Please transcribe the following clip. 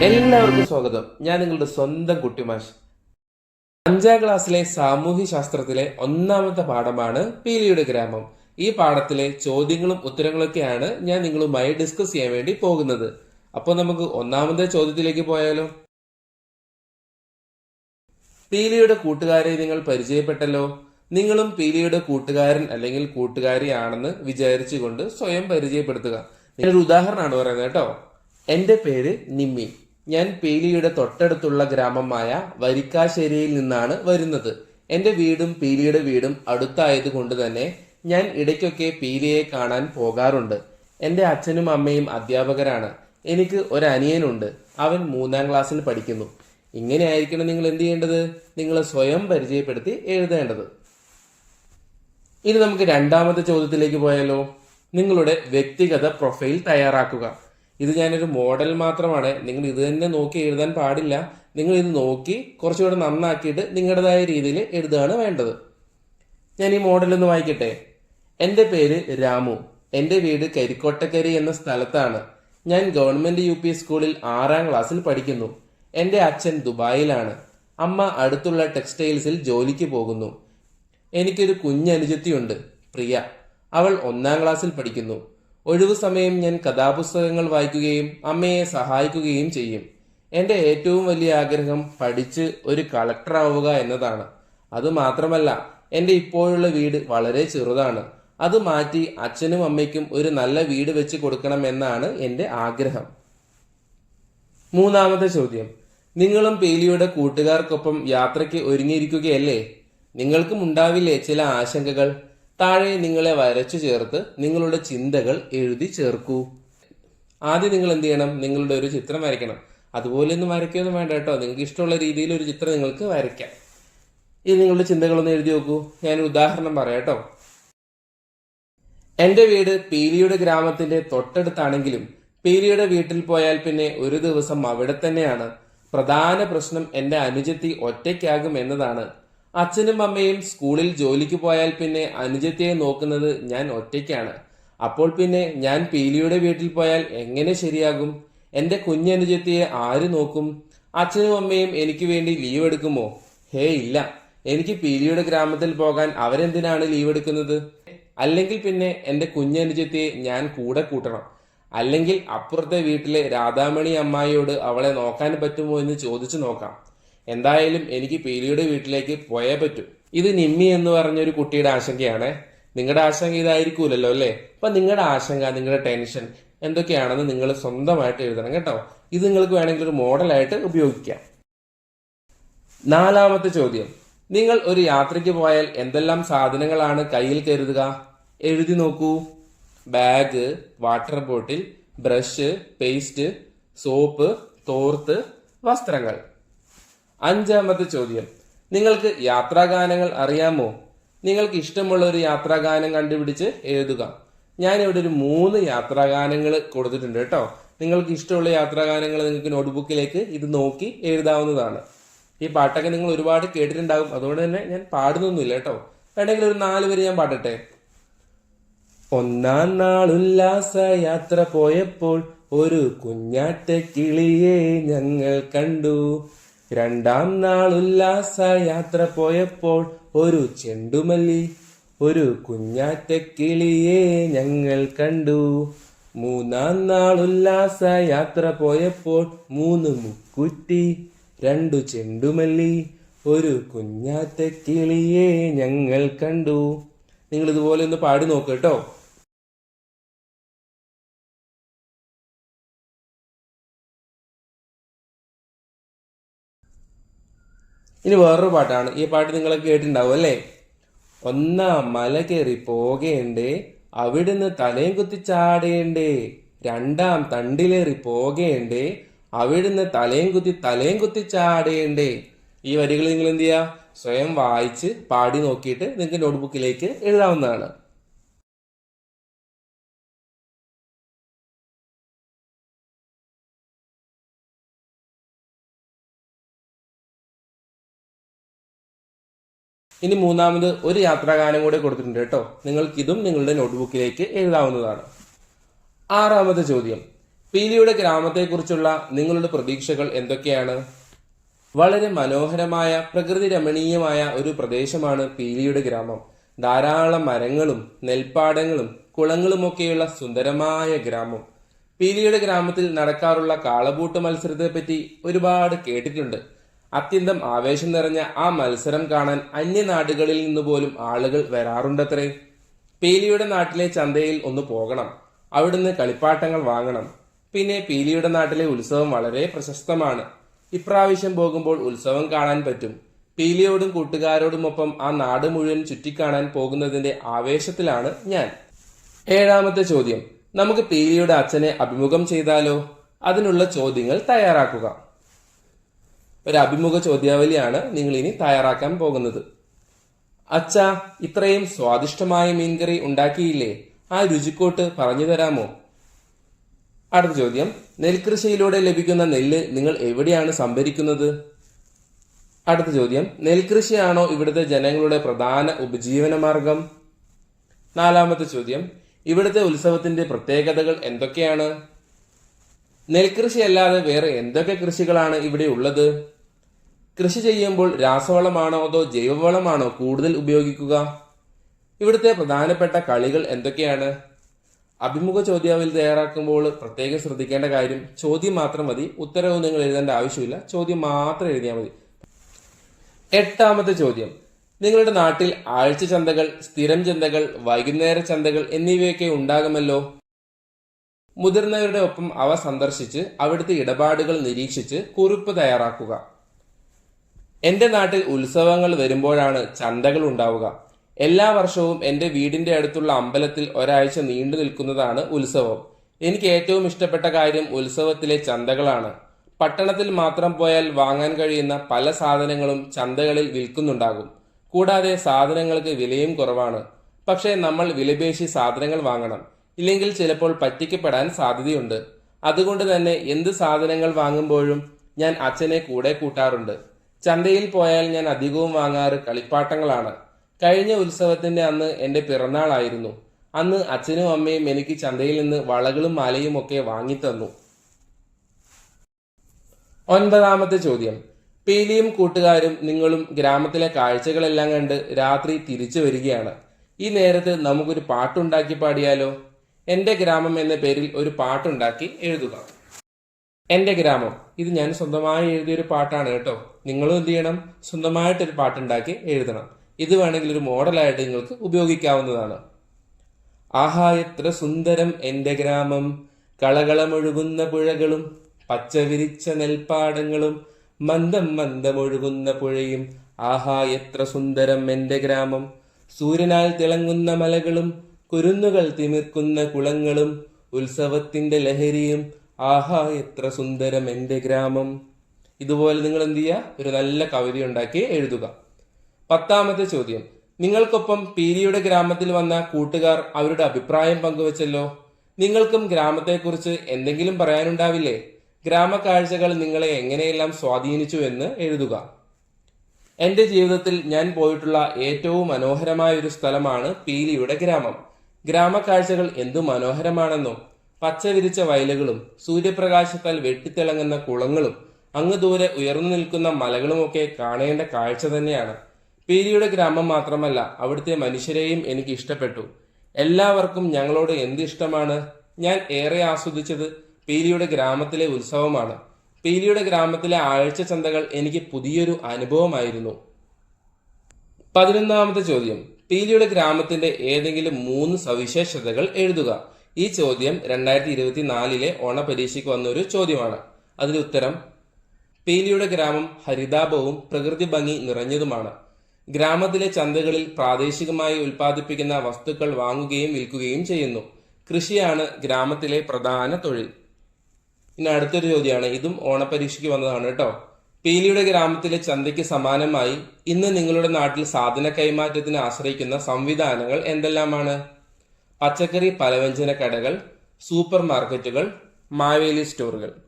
എല്ലാവർക്കും സ്വാഗതം. ഞാൻ നിങ്ങളുടെ സ്വന്തം കുട്ടിമാഷ് അഞ്ചാം ക്ലാസ്സിലെ സാമൂഹ്യ ശാസ്ത്രത്തിലെ ഒന്നാമത്തെ പാഠമാണ് പീലിയുടെ ഗ്രാമം. ഈ പാഠത്തിലെ ചോദ്യങ്ങളും ഉത്തരങ്ങളൊക്കെയാണ് ഞാൻ നിങ്ങളുമായി ഡിസ്കസ് ചെയ്യാൻ വേണ്ടി പോകുന്നത്. അപ്പോൾ നമുക്ക് ഒന്നാമത്തെ ചോദ്യത്തിലേക്ക് പോയാലോ? പീലിയുടെ കൂട്ടുകാരെ നിങ്ങൾ പരിചയപ്പെട്ടല്ലോ. നിങ്ങളും പീലിയുടെ കൂട്ടുകാരൻ അല്ലെങ്കിൽ കൂട്ടുകാരി ആണെന്ന് വിചാരിച്ചുകൊണ്ട് സ്വയം പരിചയപ്പെടുത്തുക. ഞാനൊരു ഉദാഹരണമാണ് പറയുന്നത് കേട്ടോ. എന്റെ പേര് നിമ്മി. ഞാൻ പീലിയുടെ തൊട്ടടുത്തുള്ള ഗ്രാമമായ വരിക്കാശ്ശേരിയിൽ നിന്നാണ് വരുന്നത്. എന്റെ വീടും പീലിയുടെ വീടും അടുത്തായത് കൊണ്ട് തന്നെ ഞാൻ ഇടയ്ക്കൊക്കെ പീലിയെ കാണാൻ പോകാറുണ്ട്. എന്റെ അച്ഛനും അമ്മയും അധ്യാപകരാണ്. എനിക്ക് ഒരു അനിയനുണ്ട്. അവൻ മൂന്നാം ക്ലാസ്സിൽ പഠിക്കുന്നു. ഇങ്ങനെയായിരിക്കണം നിങ്ങൾ എന്ത് ചെയ്യേണ്ടത്? നിങ്ങൾ സ്വയം പരിചയപ്പെടുത്തി എഴുതേണ്ടത്. ഇനി നമുക്ക് രണ്ടാമത്തെ ചോദ്യത്തിലേക്ക് പോയാലോ? നിങ്ങളുടെ വ്യക്തിഗത പ്രൊഫൈൽ തയ്യാറാക്കുക. ഇത് ഞാനൊരു മോഡൽ മാത്രമാണ്. നിങ്ങൾ ഇത് തന്നെ നോക്കി എഴുതാൻ പാടില്ല. നിങ്ങൾ ഇത് നോക്കി കുറച്ചുകൂടെ നന്നാക്കിയിട്ട് നിങ്ങളുടേതായ രീതിയിൽ എഴുതുകയാണ് വേണ്ടത്. ഞാൻ ഈ മോഡൽ ഒന്ന് വായിക്കട്ടെ. എന്റെ പേര് രാമു. എന്റെ വീട് കരിക്കോട്ടക്കരി എന്ന സ്ഥലത്താണ്. ഞാൻ ഗവൺമെന്റ് യു സ്കൂളിൽ ആറാം ക്ലാസ്സിൽ പഠിക്കുന്നു. എന്റെ അച്ഛൻ ദുബായിലാണ്. അമ്മ അടുത്തുള്ള ടെക്സ്റ്റൈൽസിൽ ജോലിക്ക് പോകുന്നു. എനിക്കൊരു കുഞ്ഞനുജത്തിയുണ്ട് പ്രിയ. അവൾ ഒന്നാം ക്ലാസ്സിൽ പഠിക്കുന്നു. ഒഴിവു സമയം ഞാൻ കഥാപുസ്തകങ്ങൾ വായിക്കുകയും അമ്മയെ സഹായിക്കുകയും ചെയ്യും. എന്റെ ഏറ്റവും വലിയ ആഗ്രഹം പഠിച്ച് ഒരു കളക്ടർ ആവുക എന്നതാണ്. അത് മാത്രമല്ല എന്റെ ഇപ്പോഴുള്ള വീട് വളരെ ചെറുതാണ്. അത് മാറ്റി അച്ഛനും അമ്മയ്ക്കും ഒരു നല്ല വീട് വെച്ച് കൊടുക്കണം എന്നാണ് എന്റെ ആഗ്രഹം. മൂന്നാമത്തെ ചോദ്യം. നിങ്ങളും പേലിയുടെ കൂട്ടുകാർക്കൊപ്പം യാത്രയ്ക്ക് ഒരുങ്ങിയിരിക്കുകയല്ലേ? നിങ്ങൾക്കും ഉണ്ടാവില്ലേ ചില ആശങ്കകൾ? താഴെ നിങ്ങളെ വരച്ചു ചേർത്ത് നിങ്ങളുടെ ചിന്തകൾ എഴുതി ചേർക്കൂ. ആദ്യം നിങ്ങൾ എന്ത് ചെയ്യണം? നിങ്ങളുടെ ഒരു ചിത്രം വരയ്ക്കണം. അതുപോലെ ഒന്നും വരയ്ക്കൊന്നും വേണ്ട കേട്ടോ. നിങ്ങൾക്ക് ഇഷ്ടമുള്ള രീതിയിൽ ഒരു ചിത്രം നിങ്ങൾക്ക് വരയ്ക്കാം. ഇത് നിങ്ങളുടെ ചിന്തകളൊന്ന് എഴുതി നോക്കൂ. ഞാൻ ഉദാഹരണം പറയാം കേട്ടോ. എന്റെ വീട് പീലിയുടെ ഗ്രാമത്തിന്റെ തൊട്ടടുത്താണെങ്കിലും പീലിയുടെ വീട്ടിൽ പോയാൽ പിന്നെ ഒരു ദിവസം അവിടെ തന്നെയാണ്. പ്രധാന പ്രശ്നം എന്റെ അനുജത്തി ഒറ്റയ്ക്കാകും എന്നതാണ്. അച്ഛനും അമ്മയും സ്കൂളിൽ ജോലിക്ക് പോയാൽ പിന്നെ അനുജത്തിയെ നോക്കുന്നത് ഞാൻ ഒറ്റയ്ക്കാണ്. അപ്പോൾ പിന്നെ ഞാൻ പീലിയുടെ വീട്ടിൽ പോയാൽ എങ്ങനെ ശരിയാകും? എന്റെ കുഞ്ഞനുജത്തിയെ ആര് നോക്കും? അച്ഛനും അമ്മയും എനിക്ക് വേണ്ടി ലീവ് എടുക്കുമോ? ഹേ ഇല്ല. എനിക്ക് പീലിയുടെ ഗ്രാമത്തിൽ പോകാൻ അവരെന്തിനാണ് ലീവ് എടുക്കുന്നത്? അല്ലെങ്കിൽ പിന്നെ എന്റെ കുഞ്ഞനുജത്തിയെ ഞാൻ കൂടെ കൂട്ടണം. അല്ലെങ്കിൽ അപ്പുറത്തെ വീട്ടിലെ രാധാമണി അമ്മായിയോട് അവളെ നോക്കാൻ പറ്റുമോ എന്ന് ചോദിച്ചു നോക്കാം. എന്തായാലും എനിക്ക് പീലിയുടെ വീട്ടിലേക്ക് പോയേ പറ്റൂ. ഇത് നിമ്മി എന്ന് പറഞ്ഞൊരു കുട്ടിയുടെ ആശങ്കയാണ്. നിങ്ങളുടെ ആശങ്ക ഇതായിരിക്കൂലല്ലോ അല്ലേ? അപ്പൊ നിങ്ങളുടെ ആശങ്ക നിങ്ങളുടെ ടെൻഷൻ എന്തൊക്കെയാണെന്ന് നിങ്ങൾ സ്വന്തമായിട്ട് എഴുതണം കേട്ടോ. ഇത് നിങ്ങൾക്ക് വേണമെങ്കിൽ ഒരു മോഡലായിട്ട് ഉപയോഗിക്കാം. നാലാമത്തെ ചോദ്യം. നിങ്ങൾ ഒരു യാത്രയ്ക്ക് പോയാൽ എന്തെല്ലാം സാധനങ്ങളാണ് കയ്യിൽ കരുതുക? എഴുതി നോക്കൂ. Bag water bottle brush paste soap തോർത്ത് വസ്ത്രങ്ങൾ. അഞ്ചാമത്തെ ചോദ്യം. നിങ്ങൾക്ക് യാത്രാഗാനങ്ങൾ അറിയാമോ? നിങ്ങൾക്ക് ഇഷ്ടമുള്ള ഒരു യാത്രാഗാനം കണ്ടുപിടിച്ച് എഴുതുക. ഞാനിവിടെ ഒരു മൂന്ന് യാത്രാഗാനങ്ങൾ കൊടുത്തിട്ടുണ്ട് കേട്ടോ. നിങ്ങൾക്ക് ഇഷ്ടമുള്ള യാത്രാഗാനങ്ങൾ നിങ്ങൾക്ക് നോട്ട്ബുക്കിലേക്ക് ഇത് നോക്കി എഴുതാവുന്നതാണ്. ഈ പാട്ടൊക്കെ നിങ്ങൾ ഒരുപാട് കേട്ടിട്ടുണ്ടാകും. അതുകൊണ്ട് തന്നെ ഞാൻ പാടുന്നൊന്നുമില്ല കേട്ടോ. വേണമെങ്കിൽ ഒരു നാല് വരെ ഞാൻ പാടട്ടെ. ഒന്നാം നാൾ ഉല്ലാസ യാത്ര പോയപ്പോൾ ഒരു കുഞ്ഞാറ്റ കിളിയെ ഞങ്ങൾ കണ്ടു. രണ്ടാം നാൾ ഉല്ലാസ യാത്ര പോയപ്പോൾ ഒരു ചെണ്ടുമല്ലി ഒരു കുഞ്ഞാറ്റ കിളിയെ ഞങ്ങൾ കണ്ടു. മൂന്നാം നാൾ ഉല്ലാസ യാത്ര പോയപ്പോൾ മൂന്ന് മുക്കുറ്റി രണ്ടു ചെണ്ടുമല്ലി ഒരു കുഞ്ഞാറ്റ കിളിയെ ഞങ്ങൾ കണ്ടു. നിങ്ങൾ ഇതുപോലെ ഒന്ന് പാടി നോക്ക് കേട്ടോ. ഇനി വേറൊരു പാട്ടാണ്. ഈ പാട്ട് നിങ്ങൾ കേട്ടിട്ടുണ്ടാവും അല്ലേ? ഒന്നാം മല കയറി പോകേണ്ടേ അവിടുന്ന് തലയും കുത്തി ചാടേണ്ടേ രണ്ടാം തണ്ടിലേറി പോകേണ്ടേ അവിടുന്ന് തലയും കുത്തി തലയും കുത്തി ചാടേണ്ടേ. ഈ വരികൾ നിങ്ങൾ എന്ത് ചെയ്യുക സ്വയം വായിച്ച് പാടി നോക്കിയിട്ട് നിങ്ങൾക്ക് നോട്ട്ബുക്കിലേക്ക് എഴുതാവുന്നതാണ്. ഇനി മൂന്നാമത് ഒരു യാത്രാഗാനം കൂടെ കൊടുത്തിട്ടുണ്ട് കേട്ടോ. നിങ്ങൾക്ക് ഇതും നിങ്ങളുടെ നോട്ട്ബുക്കിലേക്ക് എഴുതാവുന്നതാണ്. ആറാമത്തെ ചോദ്യം. പീലിയുടെ ഗ്രാമത്തെക്കുറിച്ചുള്ള നിങ്ങളുടെ പ്രതീക്ഷകൾ എന്തൊക്കെയാണ്? വളരെ മനോഹരമായ പ്രകൃതി രമണീയമായ ഒരു പ്രദേശമാണ് പീലിയുടെ ഗ്രാമം. ധാരാളം മരങ്ങളും നെൽപ്പാടങ്ങളും കുളങ്ങളുമൊക്കെയുള്ള സുന്ദരമായ ഗ്രാമം. പീലിയുടെ ഗ്രാമത്തിൽ നടക്കാറുള്ള കാളപൂട്ട് മത്സരത്തെപ്പറ്റി ഒരുപാട് കേട്ടിട്ടുണ്ട്. അത്യന്തം ആവേശം നിറഞ്ഞ ആ മത്സരം കാണാൻ അന്യനാടുകളിൽ നിന്ന് പോലും ആളുകൾ വരാറുണ്ടത്രേ. പീലിയുടെ നാട്ടിലെ ചന്തയിൽ ഒന്ന് പോകണം. അവിടുന്ന് കളിപ്പാട്ടങ്ങൾ വാങ്ങണം. പിന്നെ പീലിയുടെ നാട്ടിലെ ഉത്സവം വളരെ പ്രശസ്തമാണ്. ഇപ്രാവശ്യം പോകുമ്പോൾ ഉത്സവം കാണാൻ പറ്റും. പീലിയോടും കൂട്ടുകാരോടുമൊപ്പം ആ നാട് മുഴുവൻ ചുറ്റിക്കാണാൻ പോകുന്നതിന്റെ ആവേശത്തിലാണ് ഞാൻ. ഏഴാമത്തെ ചോദ്യം. നമുക്ക് പീലിയുടെ അച്ഛനെ അഭിമുഖം ചെയ്താലോ? അതിനുള്ള ചോദ്യങ്ങൾ തയ്യാറാക്കുക. ഒരു അഭിമുഖ ചോദ്യാവലിയാണ് നിങ്ങൾ ഇനി തയ്യാറാക്കാൻ പോകുന്നത്. അച്ഛ ഇത്രയും സ്വാദിഷ്ടമായ മീൻകറി ഉണ്ടാക്കിയില്ലേ? ആ രുചിക്കോട്ട് പറഞ്ഞു തരാമോ? അടുത്ത ചോദ്യം. നെൽകൃഷിയിലൂടെ ലഭിക്കുന്ന നെല്ല് നിങ്ങൾ എവിടെയാണ് സംഭരിക്കുന്നത്? അടുത്ത ചോദ്യം. നെൽകൃഷിയാണോ ഇവിടുത്തെ ജനങ്ങളുടെ പ്രധാന ഉപജീവന മാർഗം? നാലാമത്തെ ചോദ്യം. ഇവിടുത്തെ ഉത്സവത്തിന്റെ പ്രത്യേകതകൾ എന്തൊക്കെയാണ്? നെൽകൃഷി അല്ലാതെ വേറെ എന്തൊക്കെ കൃഷികളാണ് ഇവിടെ ഉള്ളത്? കൃഷി ചെയ്യുമ്പോൾ രാസവളമാണോ അതോ ജൈവവളമാണോ കൂടുതൽ ഉപയോഗിക്കുക? ഇവിടുത്തെ പ്രധാനപ്പെട്ട കളികൾ എന്തൊക്കെയാണ്? അഭിമുഖ ചോദ്യാവലി തയ്യാറാക്കുമ്പോൾ പ്രത്യേകം ശ്രദ്ധിക്കേണ്ട കാര്യം ചോദ്യം മാത്രം മതി. ഉത്തരവ് നിങ്ങൾ എഴുതേണ്ട ആവശ്യമില്ല. ചോദ്യം മാത്രം എഴുതിയാൽ മതി. എട്ടാമത്തെ ചോദ്യം. നിങ്ങളുടെ നാട്ടിൽ ആഴ്ച ചന്തകൾ സ്ഥിരം ചന്തകൾ വൈകുന്നേര ചന്തകൾ എന്നിവയൊക്കെ ഉണ്ടാകുമല്ലോ? മുതിർന്നവരുടെ ഒപ്പം അവ സന്ദർശിച്ച് അവിടുത്തെ ഇടപാടുകൾ നിരീക്ഷിച്ച് കുറിപ്പ് തയ്യാറാക്കുക. എന്റെ നാട്ടിൽ ഉത്സവങ്ങൾ വരുമ്പോഴാണ് ചന്തകൾ ഉണ്ടാവുക. എല്ലാ വർഷവും എന്റെ വീടിന്റെ അടുത്തുള്ള അമ്പലത്തിൽ ഒരാഴ്ച നീണ്ടു നിൽക്കുന്നതാണ് ഉത്സവം. എനിക്ക് ഏറ്റവും ഇഷ്ടപ്പെട്ട കാര്യം ഉത്സവത്തിലെ ചന്തകളാണ്. പട്ടണത്തിൽ മാത്രം പോയാൽ വാങ്ങാൻ കഴിയുന്ന പല സാധനങ്ങളും ചന്തകളിൽ വിൽക്കുന്നുണ്ടാകും. കൂടാതെ സാധനങ്ങൾക്ക് വിലയും കുറവാണ്. പക്ഷേ നമ്മൾ വിലപേശി സാധനങ്ങൾ വാങ്ങണം. ഇല്ലെങ്കിൽ ചിലപ്പോൾ പറ്റിക്കപ്പെടാൻ സാധ്യതയുണ്ട്. അതുകൊണ്ട് തന്നെ എന്ത് സാധനങ്ങൾ വാങ്ങുമ്പോഴും ഞാൻ അച്ഛനെ കൂടെ കൂട്ടാറുണ്ട്. ചന്തയിൽ പോയാൽ ഞാൻ അധികവും വാങ്ങാറ് കളിപ്പാട്ടങ്ങളാണ്. കഴിഞ്ഞ ഉത്സവത്തിന്റെ അന്ന് എന്റെ പിറന്നാളായിരുന്നു. അന്ന് അച്ഛനും അമ്മയും എനിക്ക് ചന്തയിൽ നിന്ന് വളകളും മാലയും ഒക്കെ വാങ്ങിത്തന്നു ഒൻപതാമത്തെ ചോദ്യം. പീലിയും കൂട്ടുകാരും നിങ്ങളും ഗ്രാമത്തിലെ കാഴ്ചകളെല്ലാം കണ്ട് രാത്രി തിരിച്ചു വരികയാണ്. ഈ നേരത്ത് നമുക്കൊരു പാട്ടുണ്ടാക്കി പാടിയാലോ? എന്റെ ഗ്രാമം എന്ന പേരിൽ ഒരു പാട്ടുണ്ടാക്കി എഴുതുക. എന്റെ ഗ്രാമം. ഇത് ഞാൻ സ്വന്തമായി എഴുതിയൊരു പാട്ടാണ് കേട്ടോ. നിങ്ങളും എന്ത് ചെയ്യണം? സ്വന്തമായിട്ടൊരു പാട്ടുണ്ടാക്കി എഴുതണം. ഇത് വേണമെങ്കിൽ ഒരു മോഡലായിട്ട് നിങ്ങൾക്ക് ഉപയോഗിക്കാവുന്നതാണ്. ആഹാ എത്ര സുന്ദരം എന്റെ ഗ്രാമം. കളകളമൊഴുകുന്ന പുഴകളും പച്ചവിരിച്ച നെൽപ്പാടങ്ങളും മന്ദം മന്ദമൊഴുകുന്ന പുഴയും. ആഹാ എത്ര സുന്ദരം എന്റെ ഗ്രാമം. സൂര്യനാൽ തിളങ്ങുന്ന മലകളും കുരുന്നുകൾ തിമിർക്കുന്ന കുളങ്ങളും ഉത്സവത്തിന്റെ ലഹരിയും ആഹാ എത്ര സുന്ദരം എന്റെ ഗ്രാമം. ഇതുപോലെ നിങ്ങൾ എന്ത് ചെയ്യുക ഒരു നല്ല കവിത ഉണ്ടാക്കി എഴുതുക. പത്താമത്തെ ചോദ്യം. നിങ്ങൾക്കൊപ്പം പീരിയുടെ ഗ്രാമത്തിൽ വന്ന കൂട്ടുകാർ അവരുടെ അഭിപ്രായം പങ്കുവച്ചല്ലോ. നിങ്ങൾക്കും ഗ്രാമത്തെക്കുറിച്ച് എന്തെങ്കിലും പറയാനുണ്ടാവില്ലേ? ഗ്രാമക്കാഴ്ചകൾ നിങ്ങളെ എങ്ങനെയെല്ലാം സ്വാധീനിച്ചു എന്ന് എഴുതുക. എന്റെ ജീവിതത്തിൽ ഞാൻ പോയിട്ടുള്ള ഏറ്റവും മനോഹരമായ ഒരു സ്ഥലമാണ് പീലിയുടെ ഗ്രാമം. ഗ്രാമക്കാഴ്ചകൾ എന്തു മനോഹരമാണെന്നോ. പച്ച വിരിച്ച വയലുകളും സൂര്യപ്രകാശത്താൽ വെട്ടിത്തിളങ്ങുന്ന കുളങ്ങളും അങ്ങ് ദൂരെ ഉയർന്നു നിൽക്കുന്ന മലകളുമൊക്കെ കാണേണ്ട കാഴ്ച തന്നെയാണ്. പീലിയുടെ ഗ്രാമം മാത്രമല്ല അവിടുത്തെ മനുഷ്യരെയും എനിക്ക് ഇഷ്ടപ്പെട്ടു. എല്ലാവർക്കും ഞങ്ങളോട് എന്ത് ഇഷ്ടമാണ്? ഞാൻ ഏറെ ആസ്വദിച്ചത് പീലിയുടെ ഗ്രാമത്തിലെ ഉത്സവമാണ്. പീലിയുടെ ഗ്രാമത്തിലെ ആഴ്ച ചന്തകൾ എനിക്ക് പുതിയൊരു അനുഭവമായിരുന്നു. പതിനൊന്നാമത്തെ ചോദ്യം. പീലിയുടെ ഗ്രാമത്തിന്റെ ഏതെങ്കിലും മൂന്ന് സവിശേഷതകൾ എഴുതുക. ഈ ചോദ്യം രണ്ടായിരത്തി ഇരുപത്തി നാലിലെ ഓണപരീക്ഷയ്ക്ക് വന്ന ഒരു ചോദ്യമാണ്. അതിന് ഉത്തരം പീലിയുടെ ഗ്രാമം ഹരിതാപവും പ്രകൃതി ഭംഗി നിറഞ്ഞതുമാണ്. ഗ്രാമത്തിലെ ചന്തകളിൽ പ്രാദേശികമായി ഉൽപ്പാദിപ്പിക്കുന്ന വസ്തുക്കൾ വാങ്ങുകയും വിൽക്കുകയും ചെയ്യുന്നു. കൃഷിയാണ് ഗ്രാമത്തിലെ പ്രധാന തൊഴിൽ. ഇനി അടുത്തൊരു ചോദ്യമാണ്. ഇതും ഓണപരീക്ഷയ്ക്ക് വന്നതാണ് കേട്ടോ. പീലിയുടെ ഗ്രാമത്തിലെ ചന്തയ്ക്ക് സമാനമായി ഇന്ന് നിങ്ങളുടെ നാട്ടിൽ സാധന കൈമാറ്റത്തിന് ആശ്രയിക്കുന്ന സംവിധാനങ്ങൾ എന്തെല്ലാമാണ്? പച്ചക്കറി പലവ്യഞ്ജന കടകൾ സൂപ്പർ മാർക്കറ്റുകൾ മാവേലി സ്റ്റോറുകൾ.